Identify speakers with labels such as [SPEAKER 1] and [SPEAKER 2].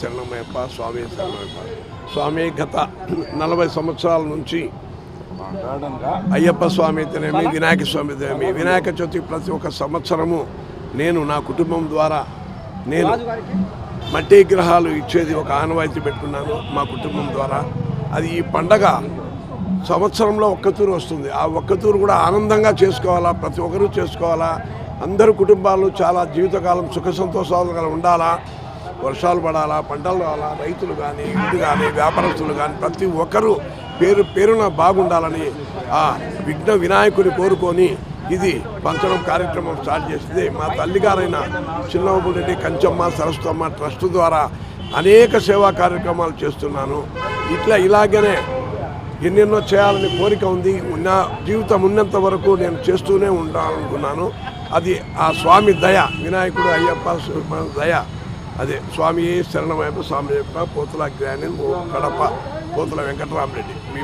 [SPEAKER 1] శరణమయ్యప్ప స్వామి శరణమయ్యప్ప. స్వామి గత నలభై సంవత్సరాల నుంచి అయ్యప్ప స్వామి తినేమి వినాయక స్వామి తినేమి వినాయక చవితి ప్రతి ఒక్క సంవత్సరము నేను నా కుటుంబం ద్వారా నేను మట్టి విగ్రహాలు ఇచ్చేది ఒక ఆనవాయితీ పెట్టుకున్నాను మా కుటుంబం ద్వారా. అది ఈ పండగ సంవత్సరంలో ఒక్కతూరు వస్తుంది. ఆ ఒక్కతూరు కూడా ఆనందంగా చేసుకోవాలా ప్రతి ఒక్కరూ చేసుకోవాలా అందరు కుటుంబాలు చాలా జీవితకాలం సుఖ సంతోషాలుగా ఉండాలా వర్షాలు పడాలా పంటలు రావాలా రైతులు కానీ ఇంటి కానీ వ్యాపారస్తులు కానీ ప్రతి ఒక్కరూ పేరు పేరున బాగుండాలని ఆ విఘ్న వినాయకుని కోరుకొని ఇది పంచడం కార్యక్రమం స్టార్ట్ చేసింది. మా తల్లిగారైన చిన్నబాబు కంచమ్మ సరస్వమ్మ ట్రస్ట్ ద్వారా అనేక సేవా కార్యక్రమాలు చేస్తున్నాను. ఇట్లా ఇలాగనే ఎన్నెన్నో చేయాలని కోరిక ఉంది. నా జీవితం ఉన్నంత వరకు నేను చేస్తూనే ఉండాలనుకున్నాను. అది ఆ స్వామి దయ వినాయకుడు అయ్యప్ప దయ. అదే స్వామి శరణమయ్యప్ప స్వామి యొక్క పోతుల జ్ఞాని కడప పోతుల వెంకటరామరెడ్డి. మీ